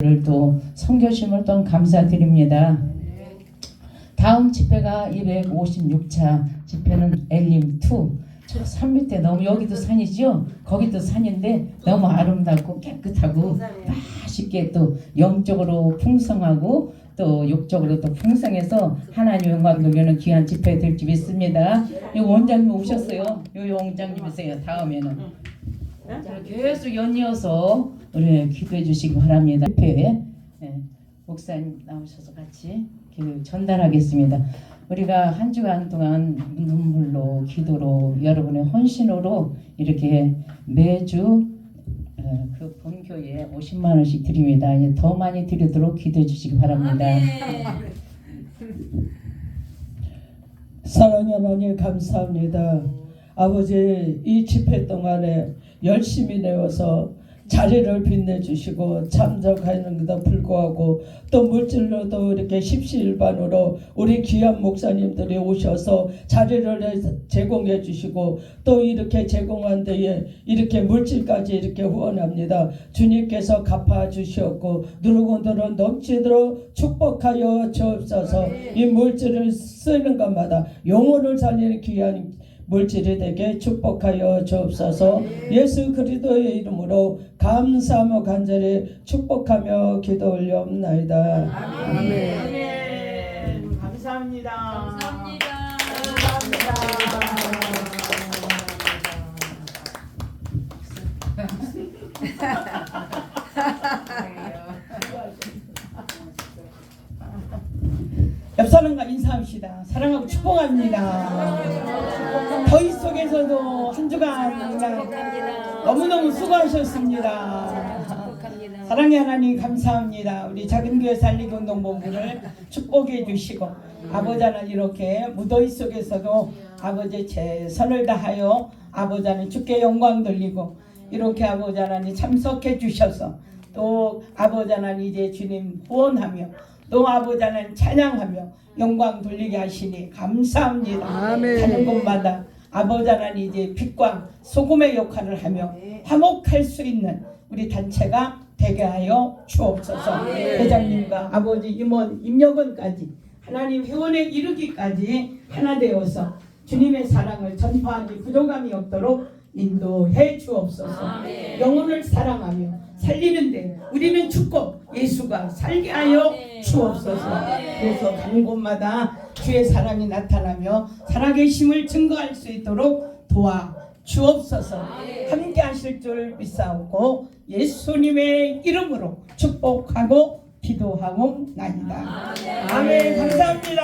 를또 선교심을 또 감사드립니다. 다음 집회가 256차 집회는 엘림2 산 밑 에 너무 여기도 산이죠 거기도 산인데 너무 아름답고 깨끗하고 맛있게 또 영적으로 풍성하고 또 육적으로 또 풍성해서 하나님 영광 돌리는 귀한 집회 될지 믿습니다. 이 원장님 오셨어요. 요 원장님이세요. 다음에는 자, 계속 연이어서 우리 기도해 주시기 바랍니다. 집회에 네, 목사님 나오셔서 같이 기도 전달하겠습니다. 우리가 한 주간 동안 눈물로 기도로 여러분의 헌신으로 이렇게 매주 어, 그 본교에 50만 원씩 드립니다. 이제 더 많이 드리도록 기도해 주시기 바랍니다. 사랑의 하나님 감사합니다. 아버지 이 집회 동안에 열심히 내어서 자리를 빛내주시고 참석하는데도 불구하고 또 물질로도 이렇게 십시일반으로 우리 귀한 목사님들이 오셔서 자리를 제공해 주시고 또 이렇게 제공한 데에 이렇게 물질까지 이렇게 후원합니다. 주님께서 갚아 주시었고 누르고들은 넘치도록 축복하여 주옵소서 이 물질을 쓰는 것마다 영혼을 살리는 귀한 물질이 되게 축복하여 주옵소서 예수 그리스도의 이름으로 감사하며 간절히 축복하며 기도 올려옵나이다. 아멘. 사람과 인사합시다. 사랑하고 축복합니다. 더위 속에서도 한 주간 너무너무 수고하셨습니다. 사랑의 하나님 감사합니다. 우리 작은 교회 살리기 운동 본부를 축복해 주시고 아버지 하나 이렇게 무더위 속에서도 아버지 최선을 다하여 아버지 하나님 주께 영광 돌리고 이렇게 아버지 하나님 참석해 주셔서 또 아버지 하나님 이제 주님 후원하며 또 아버지 하나님 찬양하며 영광 돌리게 하시니 감사합니다. 가는 곳마다 아버지 하나님 이제 빛과 소금의 역할을 하며 화목할 수 있는 우리 단체가 되게 하여 주옵소서. 회장님과 아버지 임원 임력원까지 하나님 회원에 이르기까지 하나 되어서 주님의 사랑을 전파하기 부족함이 없도록 인도해 주옵소서. 영혼을 사랑하며 살리는데 우리는 죽고 예수가 살게 하여 주옵소서. 그래서 가는 곳마다 주의 사랑이 나타나며 살아계심을 증거할 수 있도록 도와 주옵소서. 함께 하실 줄 믿사오고 예수님의 이름으로 축복하고 기도하고 나이다. 아멘. 감사합니다.